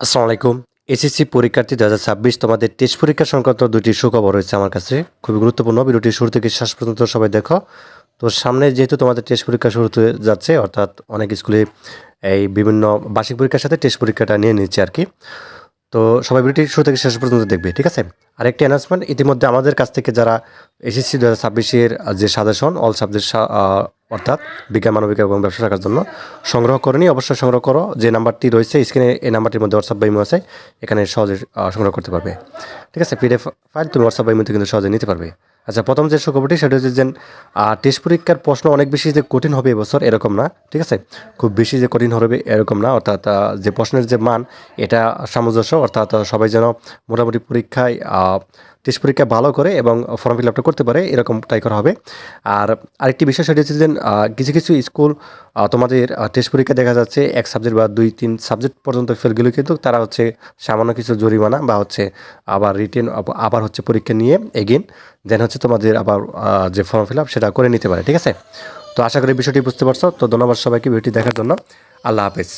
আসসালামু আলাইকুম। এসএসসি পরীক্ষার্থী দু হাজার ছাব্বিশ, তোমাদের টেস্ট পরীক্ষা সংক্রান্ত দুটি সুখবর রয়েছে আমার কাছে। খুবই গুরুত্বপূর্ণ, ভিডিওটি শুরু থেকে শেষ পর্যন্ত সবাই দেখো। তো সামনে যেহেতু তোমাদের টেস্ট পরীক্ষা শুরু হতে যাচ্ছে, অর্থাৎ অনেক স্কুলে এই বিভিন্ন বার্ষিক পরীক্ষার সাথে টেস্ট পরীক্ষাটা নিয়ে নিচ্ছে আর কি। তো সবাই ভিডিওটি শুরু থেকে শেষ পর্যন্ত দেখবে, ঠিক আছে? আর আরেকটি অ্যানাউন্সমেন্ট ইতিমধ্যে আমাদের কাছ থেকে যারা এসএসসি দু হাজার ছাব্বিশের যে সাজেশন অল সাবজেক্ট অর্থাৎ বিজ্ঞান, মানবিক এবং ব্যবসা শাখার জন্য। সংগ্রহ করে নিয়ে অবশ্যই সংগ্রহ করো। যে নাম্বারটি রয়েছে, স্ক্রিনে এই নাম্বারটির মধ্যে হোয়াটসঅ্যাপ বাইমো আছে, এখানে সহজে সংগ্রহ করতে পারবে। ঠিক আছে পিডিএফ ফাইল তুমি হোয়াটসঅ্যাপ বাইমোতে কিন্তু সহজে নিতে পারবে। আচ্ছা প্রথম যে সুখবরটি, সেটা হচ্ছে যে টেস্ট পরীক্ষার প্রশ্ন অনেক বেশি যে কঠিন হবে এবছর এরকম না, ঠিক আছে? খুব বেশি যে কঠিন হবে এরকম না, অর্থাৎ যে প্রশ্নের যে মান, এটা সামঞ্জস্য, অর্থাৎ সবাই যেন মোটামুটি পরীক্ষায় টেস্ট পরীক্ষা ভালো করে এবং ফর্ম ফিল আপটা করতে পারে এরকম এরকমটাই করা হবে। আর আরেকটি বিষয় সেটা হচ্ছে যে কিছু কিছু স্কুল তোমাদের টেস্ট পরীক্ষা দেখা যাচ্ছে এক সাবজেক্ট বা দুই, তিন সাবজেক্ট পর্যন্ত ফেল গেলেও কিন্তু তারা হচ্ছে সামান্য কিছু জরিমানা বা হচ্ছে আবার রিটেন আবার হচ্ছে পরীক্ষা নিয়ে এগিন দেন হচ্ছে তোমাদের আবার যে ফর্ম ফিল আপ সেটা করে নিতে পারে, ঠিক আছে? তো আশা করি বিষয়টি বুঝতে পারছ। তো ধন্যবাদ সবাইকে ভিডিওটি দেখার জন্য। আল্লাহ হাফেজ।